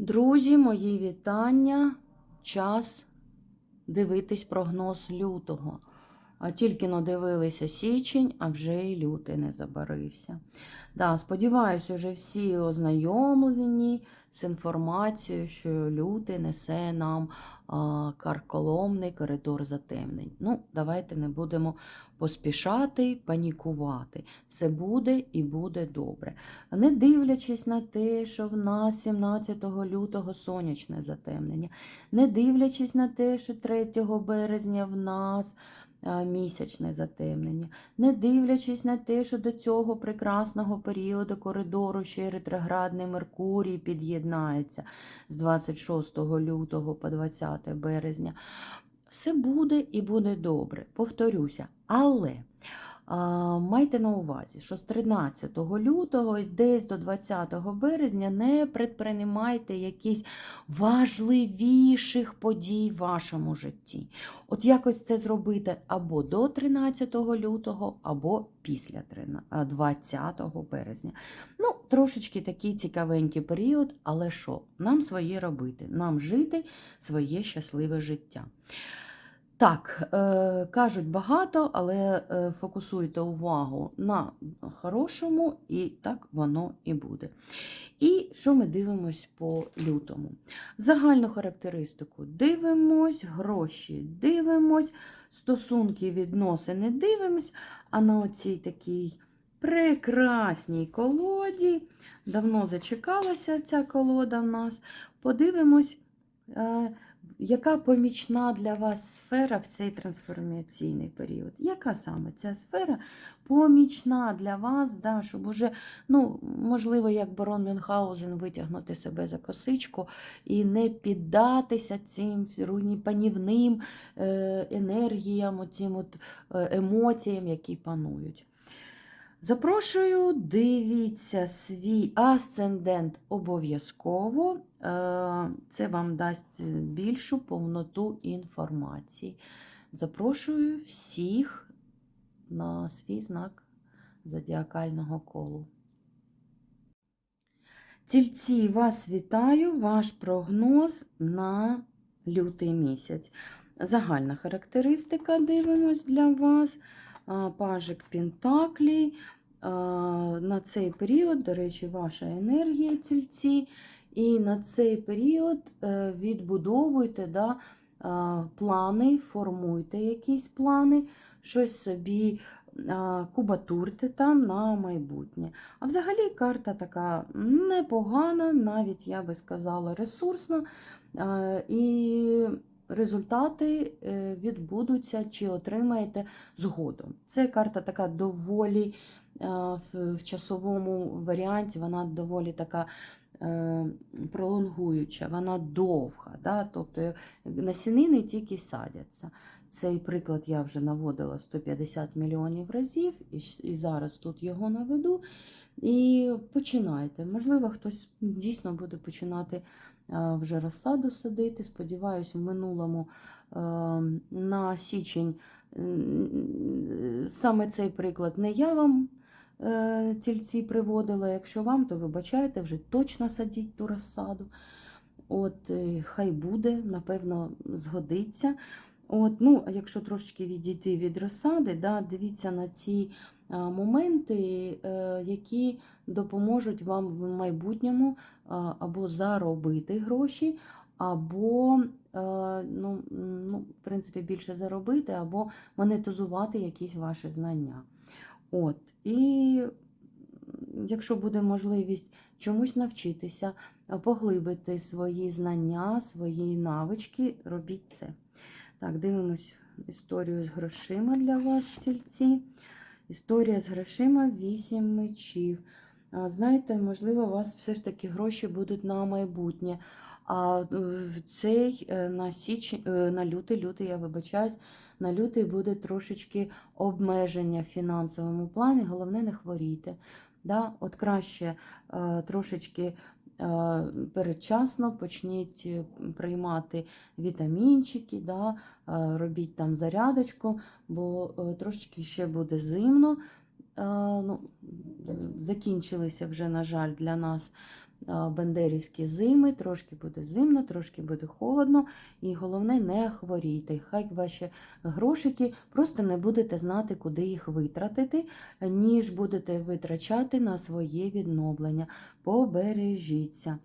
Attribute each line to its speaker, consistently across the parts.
Speaker 1: Друзі, мої вітання. Час дивитись прогноз лютого. А тільки надивилися січень, а вже і лютий не забарився. Да, сподіваюся, вже всі ознайомлені з інформацією, що лютий несе нам карколомний коридор затемнень. Ну, давайте не будемо поспішати, панікувати. Все буде і буде добре. Не дивлячись на те, що в нас 17 лютого сонячне затемнення, не дивлячись на те, що 3 березня в нас місячне затемнення, не дивлячись на те, що до цього прекрасного періоду коридору ще ретроградний Меркурій під'єднається з 26 лютого по 20 березня. Все буде і буде добре, повторюся. Але майте на увазі, що з 13 лютого десь до 20 березня не предприймайте якісь важливіших подій в вашому житті. От якось це зробити або до 13 лютого, або після 20 березня. Ну, трошечки такий цікавенький період, але що? Нам своє робити, нам жити своє щасливе життя. Так, е, кажуть багато, але е, фокусуйте увагу на хорошому, і так воно і буде. І що ми дивимось по лютому? Загальну характеристику дивимось, гроші дивимось, стосунки, відносини дивимось, а на оцій такій прекрасній колоді, давно зачекалася ця колода в нас, подивимось. е, яка помічна для вас сфера в цей трансформаційний період? Яка саме ця сфера помічна для вас, да, щоб уже, ну, можливо, як барон Мюнхгаузен витягнути себе за косичку і не піддатися цим панівним е, енергіям, оцим от е, емоціям, які панують? Запрошую, дивіться свій асцендент обов'язково. Е, Це вам дасть більшу повноту інформації. Запрошую всіх на свій знак зодіакального колу. Тільці, вас вітаю, ваш прогноз на лютий місяць. Загальна характеристика дивимось для вас. Пажик Пентаклі. На цей період, до речі, ваша енергія тільці. І на цей період е, відбудовуйте да, плани, формуйте якісь плани, щось собі кубатурте там на майбутнє. А взагалі карта така непогана, навіть я би сказала, ресурсна. І результати е, відбудуться чи отримаєте згодом. Це карта така доволі е, в часовому варіанті, вона доволі така е, пролонгуюча, вона довга. Да? Тобто насінини тільки садяться. Цей приклад я вже наводила 150 мільйонів разів, і, зараз тут його наведу. І починайте. Можливо, хтось дійсно буде починати а, вже розсаду садити. Сподіваюсь, в минулому е, на січень саме цей приклад не я вам е, тільці приводила. Якщо вам, то вибачайте, вже точно садіть ту розсаду. От, е, хай буде, напевно, згодиться. От, ну, якщо трошечки відійти від розсади, да, дивіться на а, моменти, е, які допоможуть вам в майбутньому або заробити гроші, або, е, ну, ну, в принципі, більше заробити, або монетизувати якісь ваші знання. От, і якщо буде можливість чомусь навчитися, поглибити свої знання, свої навички, робіть це. Так, дивимось історію з грошима для вас, тільці. Історія з грошима 8 мечів. Знаєте, можливо, у вас все ж таки гроші будуть на майбутнє. А е, цей е, на січень, е, на лютий, лютий, я вибачаюсь, на лютий буде трошечки обмеження в фінансовому плані. Головне, не хворійте. Да? От краще трошечки передчасно почніть е, приймати вітамінчики, да? е, робіть там зарядочку, бо е, трошечки ще буде зимно. Е, ну, закінчилися вже, на жаль, для нас бендерівські зими, трошки буде зимно, трошки буде холодно, і головне, не хворійте. Хай ваші грошики просто не будете знати, куди їх витратити, ніж будете витрачати на своє відновлення. Побережіться.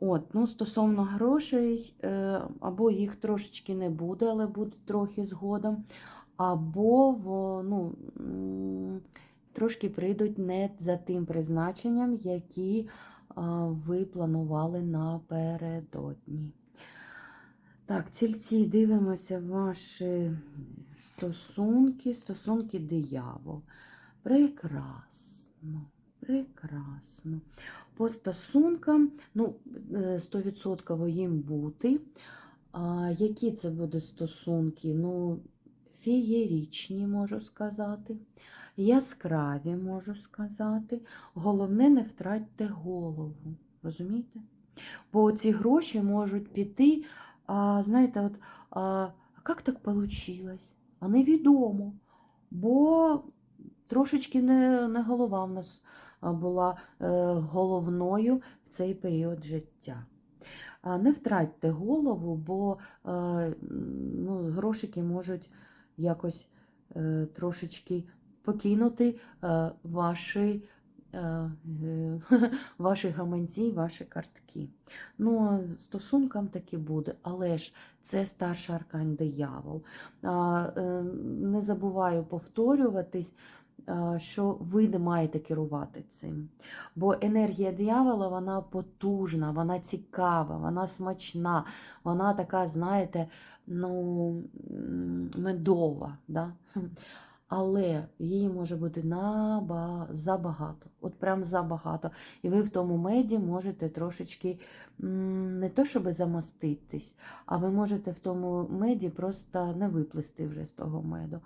Speaker 1: От, ну, Стосовно грошей, е, або їх трошечки не буде, але буде трохи згодом, або ну, трошки прийдуть не за тим призначенням, які ви планували напередодні. Так, цільці, дивимося ваші стосунки, стосунки диявол. Прекрасно, прекрасно. По стосункам, ну, е, 100% їм бути. А, які це будуть стосунки? Ну, феєрічні, можу сказати, яскраві, можу сказати. Головне, не втратьте голову. Розумієте? Бо ці гроші можуть піти, а, знаєте, от, а як так вийшло? А невідомо. Бо трошечки не, не голова в нас була е, головною в цей період життя. Не втратьте голову, бо е, ну, грошики можуть якось е, трошечки покинути е, ваші, е, е, ваші гаманці, ваші картки. Ну, стосункам таки буде, але ж це старший аркань диявол. А, е, Не забуваю повторюватись, а, що ви не маєте керувати цим. Бо енергія диявола вона потужна, вона цікава, вона смачна, вона така, знаєте, ну, медова. Да? Але її може бути наба... забагато, от прям забагато. І ви в тому меді можете трошечки не то, щоб замаститись, а ви можете в тому меді просто не виплисти вже з того меду.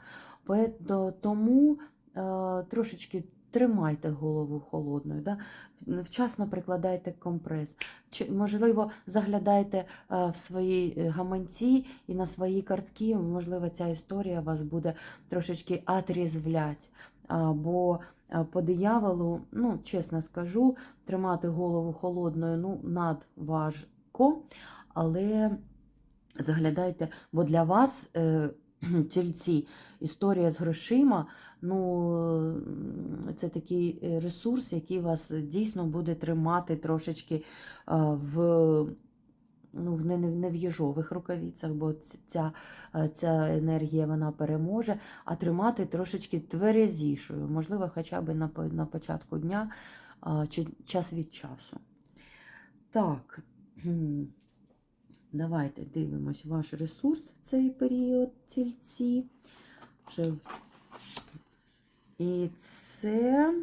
Speaker 1: Тому е, трошечки тримайте голову холодною, да? вчасно прикладайте компрес. Чи, можливо, заглядайте е, в свої е, гаманці і на свої картки. Можливо, ця історія вас буде трошечки отрізвлять. А, Бо е, по дияволу, ну, чесно скажу, тримати голову холодною ну, надважко, але заглядайте, бо для вас. Е, Тільці, історія з грошима, ну, це такий е, ресурс, який вас дійсно буде тримати трошечки в, ну, в не, не в їжових рукавицях, бо ця, е, ця енергія вона переможе, а тримати трошечки тверезішою, можливо, хоча б на, на початку дня чи час від часу. Так. Давайте дивимось ваш ресурс в цей період тільці. І це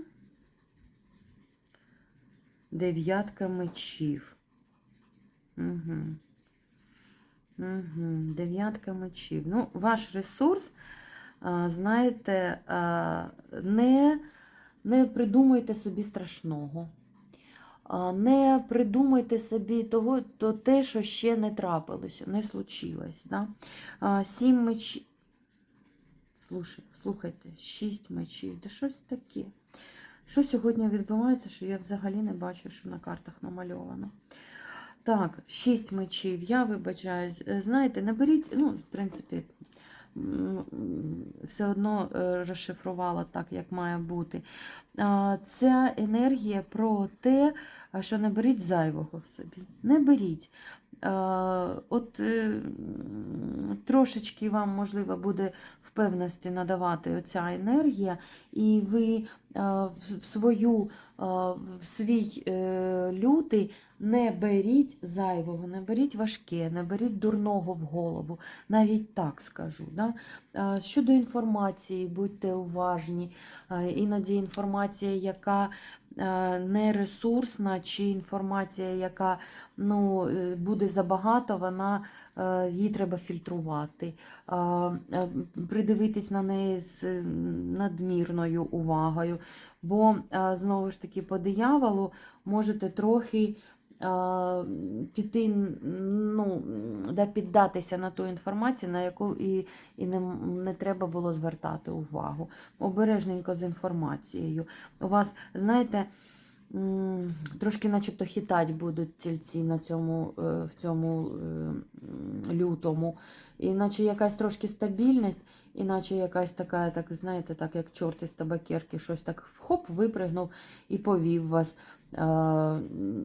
Speaker 1: дев'ятка мечів. Угу. Угу. Дев'ятка мечів. Ну, ваш ресурс, знаєте, не, не придумуйте собі страшного. Не придумайте собі того, то те, що ще не трапилося, не случилось. Да? Сім мечів. Слушай, слухайте, шість мечів. Де щось таке. Що сьогодні відбувається, що я взагалі не бачу, що на картах намальовано. Так, шість мечів. Я вибачаюсь. Е, Знаєте, наберіть, ну, в принципі, все одно е, розшифрувала так, як має бути. Ця енергія про те, що не беріть зайвого собі. Не беріть. От е, трошечки вам, можливо, буде впевненості надавати оця енергія, і ви в в свою, в свій е, лютий не беріть зайвого, не беріть важке, не беріть дурного в голову. Навіть так скажу. Да? Щодо інформації, будьте уважні. Іноді інформація, яка е, не ресурсна, чи інформація, яка ну, е, буде забагато, вона, е, її треба фільтрувати. Придивитись на неї з надмірною увагою. Бо, знову ж таки, по дияволу можете трохи піти, ну, да, піддатися на ту інформацію, на яку і, і не, не треба було звертати увагу. Обережненько з інформацією. У вас, знаєте, трошки начебто хитать будуть тільці на цьому, е, в цьому е, лютому. Іначе якась трошки стабільність, іначе якась така, так знаєте, так як чорт із табакерки, щось так хоп, випригнув і повів вас е,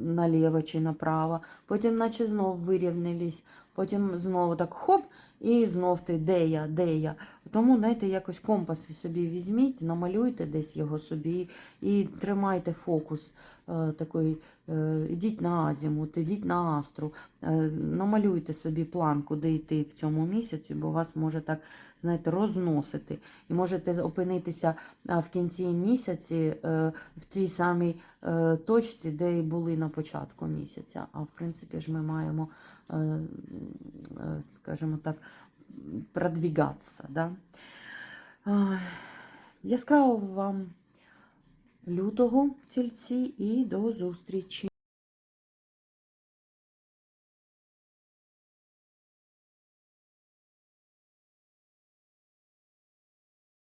Speaker 1: наліво чи направо. Потім, наче знов вирівнялись, потім знову так хоп, і знов ти, де я, де я. Тому, знаєте, якось компас собі візьміть, намалюйте десь його собі і тримайте фокус е, такий, е, ідіть на азімут, ідіть на астру, е, намалюйте собі план, куди йти в цьому місяці, бо вас може так, знаєте, розносити. І можете опинитися в кінці місяці в тій самій точці, де і були на початку місяця. А в принципі ж ми маємо, скажімо так, продвігатися. Да? Яскраво вам лютого тільці і до зустрічі!